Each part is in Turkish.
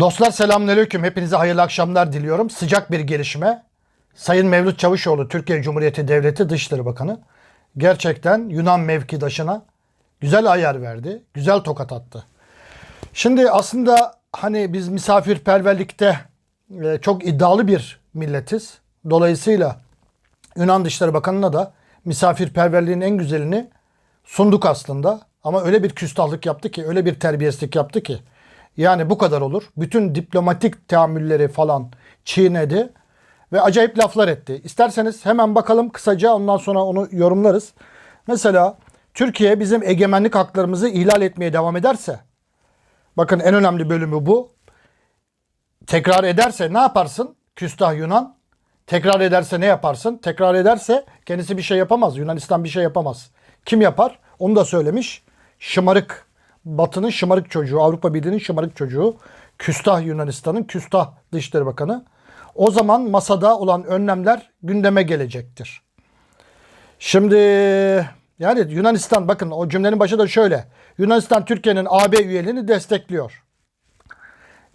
Dostlar selamünaleyküm. Hepinize hayırlı akşamlar diliyorum. Sıcak bir gelişme. Sayın Mevlüt Çavuşoğlu Türkiye Cumhuriyeti Devleti Dışişleri Bakanı gerçekten Yunan mevkidaşına güzel ayar verdi. Güzel tokat attı. Şimdi aslında hani biz misafirperverlikte e, çok iddialı bir milletiz. Dolayısıyla Yunan Dışişleri Bakanı'na da misafirperverliğin en güzelini sunduk aslında. Ama öyle bir küstahlık yaptı ki, öyle bir terbiyesizlik yaptı ki. Yani bu kadar olur. Bütün diplomatik teamülleri falan çiğnedi ve acayip laflar etti. İsterseniz hemen bakalım kısaca ondan sonra onu yorumlarız. Mesela Türkiye bizim egemenlik haklarımızı ihlal etmeye devam ederse, bakın en önemli bölümü bu. Tekrar ederse ne yaparsın? Küstah Yunan. Tekrar ederse ne yaparsın? Tekrar ederse kendisi bir şey yapamaz. Yunanistan bir şey yapamaz. Kim yapar? Onu da söylemiş. Şımarık. Batı'nın şımarık çocuğu. Avrupa Birliği'nin şımarık çocuğu. Küstah Yunanistan'ın küstah Dışişleri Bakanı. O zaman masada olan önlemler gündeme gelecektir. Şimdi yani Yunanistan bakın o cümlenin başı da şöyle. Yunanistan Türkiye'nin AB üyeliğini destekliyor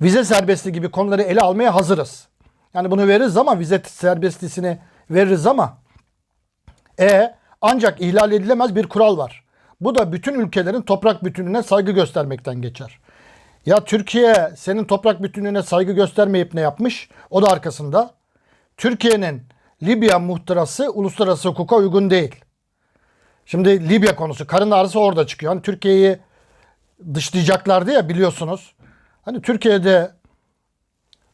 vize serbestliği gibi konuları ele almaya hazırız. Yani bunu veririz ama vize serbestliğini veririz ama e ancak ihlal edilemez bir kural var. Bu da bütün ülkelerin toprak bütünlüğüne saygı göstermekten geçer. Ya Türkiye senin toprak bütünlüğüne saygı göstermeyip ne yapmış? O da arkasında. Türkiye'nin Libya muhtırası uluslararası hukuka uygun değil. Şimdi Libya konusu karın ağrısı orada çıkıyor. Hani Türkiye'yi dışlayacaklardı ya biliyorsunuz. Hani Türkiye'de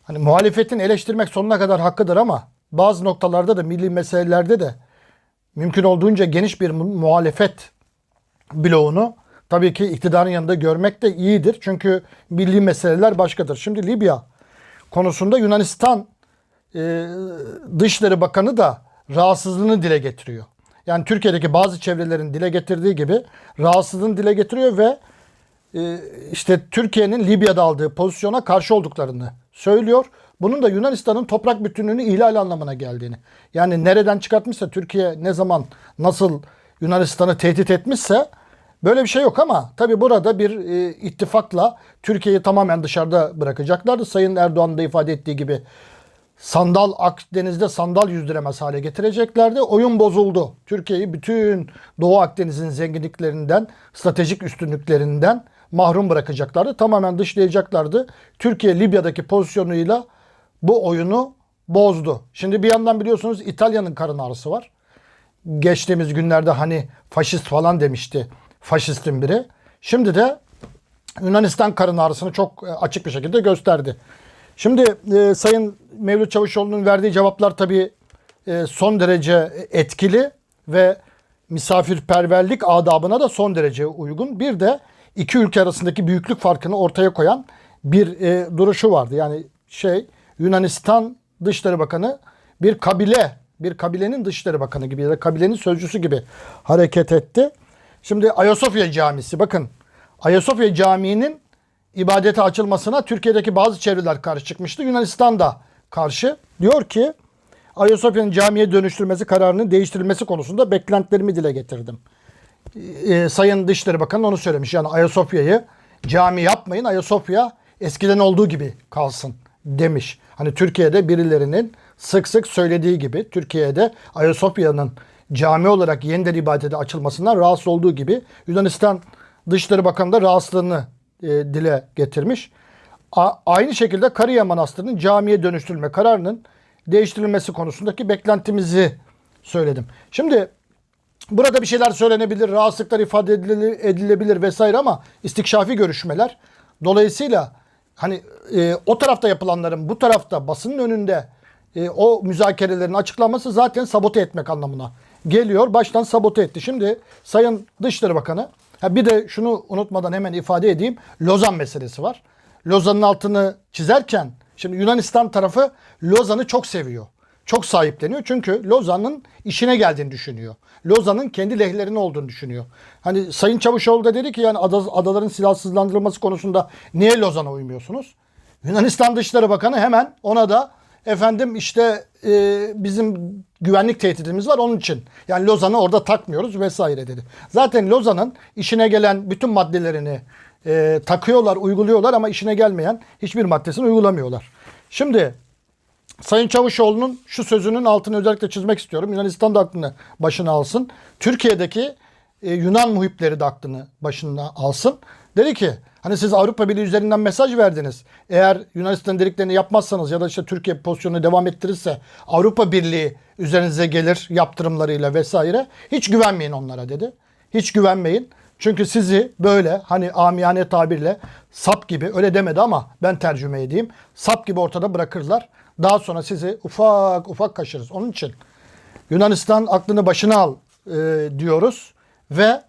hani muhalefetin eleştirmek sonuna kadar hakkıdır ama bazı noktalarda da milli meselelerde de mümkün olduğunca geniş bir mu- muhalefet bloğunu tabii ki iktidarın yanında görmek de iyidir. Çünkü milli meseleler başkadır. Şimdi Libya konusunda Yunanistan e, Dışişleri Bakanı da rahatsızlığını dile getiriyor. Yani Türkiye'deki bazı çevrelerin dile getirdiği gibi rahatsızlığını dile getiriyor ve e, işte Türkiye'nin Libya'da aldığı pozisyona karşı olduklarını söylüyor. Bunun da Yunanistan'ın toprak bütünlüğünü ihlal anlamına geldiğini. Yani nereden çıkartmışsa Türkiye ne zaman nasıl Yunanistan'ı tehdit etmişse böyle bir şey yok ama tabi burada bir e, ittifakla Türkiye'yi tamamen dışarıda bırakacaklardı. Sayın Erdoğan da ifade ettiği gibi sandal Akdeniz'de sandal yüzdüremez hale getireceklerdi. Oyun bozuldu. Türkiye'yi bütün Doğu Akdeniz'in zenginliklerinden, stratejik üstünlüklerinden mahrum bırakacaklardı. Tamamen dışlayacaklardı. Türkiye Libya'daki pozisyonuyla bu oyunu bozdu. Şimdi bir yandan biliyorsunuz İtalya'nın karın ağrısı var. Geçtiğimiz günlerde hani faşist falan demişti faşistin biri. Şimdi de Yunanistan karın ağrısını çok e, açık bir şekilde gösterdi. Şimdi e, Sayın Mevlüt Çavuşoğlu'nun verdiği cevaplar tabii e, son derece etkili ve misafirperverlik adabına da son derece uygun. Bir de iki ülke arasındaki büyüklük farkını ortaya koyan bir e, duruşu vardı. Yani şey Yunanistan Dışişleri Bakanı bir kabile, bir kabilenin Dışişleri Bakanı gibi ya da kabilenin sözcüsü gibi hareket etti. Şimdi Ayasofya Camisi bakın Ayasofya Camii'nin ibadete açılmasına Türkiye'deki bazı çevreler karşı çıkmıştı. Yunanistan da karşı. Diyor ki Ayasofya'nın camiye dönüştürmesi kararının değiştirilmesi konusunda beklentilerimi dile getirdim. Ee, Sayın Dışişleri Bakanı onu söylemiş. Yani Ayasofya'yı cami yapmayın. Ayasofya eskiden olduğu gibi kalsın demiş. Hani Türkiye'de birilerinin sık sık söylediği gibi Türkiye'de Ayasofya'nın cami olarak yeniden ibadete açılmasından rahatsız olduğu gibi Yunanistan Dışişleri Bakanı da rahatsızlığını e, dile getirmiş. A- aynı şekilde Kariye Manastırı'nın camiye dönüştürülme kararının değiştirilmesi konusundaki beklentimizi söyledim. Şimdi burada bir şeyler söylenebilir, rahatsızlıklar ifade edile- edilebilir vesaire ama istikşafi görüşmeler. Dolayısıyla hani e, o tarafta yapılanların bu tarafta basının önünde e, o müzakerelerin açıklanması zaten sabote etmek anlamına geliyor. Baştan sabote etti. Şimdi Sayın Dışişleri Bakanı ha bir de şunu unutmadan hemen ifade edeyim. Lozan meselesi var. Lozan'ın altını çizerken şimdi Yunanistan tarafı Lozan'ı çok seviyor. Çok sahipleniyor çünkü Lozan'ın işine geldiğini düşünüyor. Lozan'ın kendi lehlerine olduğunu düşünüyor. Hani Sayın Çavuşoğlu da dedi ki yani ada- adaların silahsızlandırılması konusunda niye Lozan'a uymuyorsunuz? Yunanistan Dışişleri Bakanı hemen ona da efendim işte e, bizim güvenlik tehditimiz var onun için. Yani Lozan'ı orada takmıyoruz vesaire dedi. Zaten Lozan'ın işine gelen bütün maddelerini e, takıyorlar, uyguluyorlar ama işine gelmeyen hiçbir maddesini uygulamıyorlar. Şimdi Sayın Çavuşoğlu'nun şu sözünün altını özellikle çizmek istiyorum. Yunanistan da aklını başına alsın. Türkiye'deki e, Yunan muhipleri de aklını başına alsın. Dedi ki hani siz Avrupa Birliği üzerinden mesaj verdiniz. Eğer Yunanistan dediklerini yapmazsanız ya da işte Türkiye pozisyonunu devam ettirirse Avrupa Birliği üzerinize gelir yaptırımlarıyla vesaire. Hiç güvenmeyin onlara dedi. Hiç güvenmeyin. Çünkü sizi böyle hani amiyane tabirle sap gibi öyle demedi ama ben tercüme edeyim. Sap gibi ortada bırakırlar. Daha sonra sizi ufak ufak kaşırız. Onun için Yunanistan aklını başına al e, diyoruz ve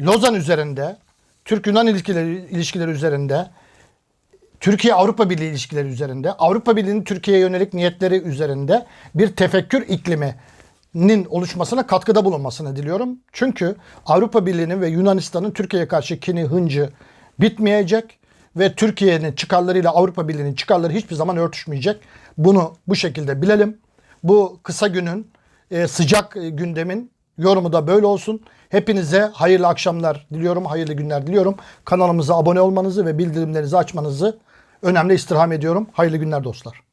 Lozan üzerinde Türk-Yunan ilişkileri, ilişkileri üzerinde Türkiye Avrupa Birliği ilişkileri üzerinde, Avrupa Birliği'nin Türkiye'ye yönelik niyetleri üzerinde bir tefekkür ikliminin oluşmasına katkıda bulunmasını diliyorum. Çünkü Avrupa Birliği'nin ve Yunanistan'ın Türkiye'ye karşı kini, hıncı bitmeyecek ve Türkiye'nin çıkarlarıyla Avrupa Birliği'nin çıkarları hiçbir zaman örtüşmeyecek. Bunu bu şekilde bilelim. Bu kısa günün, e, sıcak e, gündemin yorumu da böyle olsun. Hepinize hayırlı akşamlar diliyorum, hayırlı günler diliyorum. Kanalımıza abone olmanızı ve bildirimlerinizi açmanızı önemli istirham ediyorum. Hayırlı günler dostlar.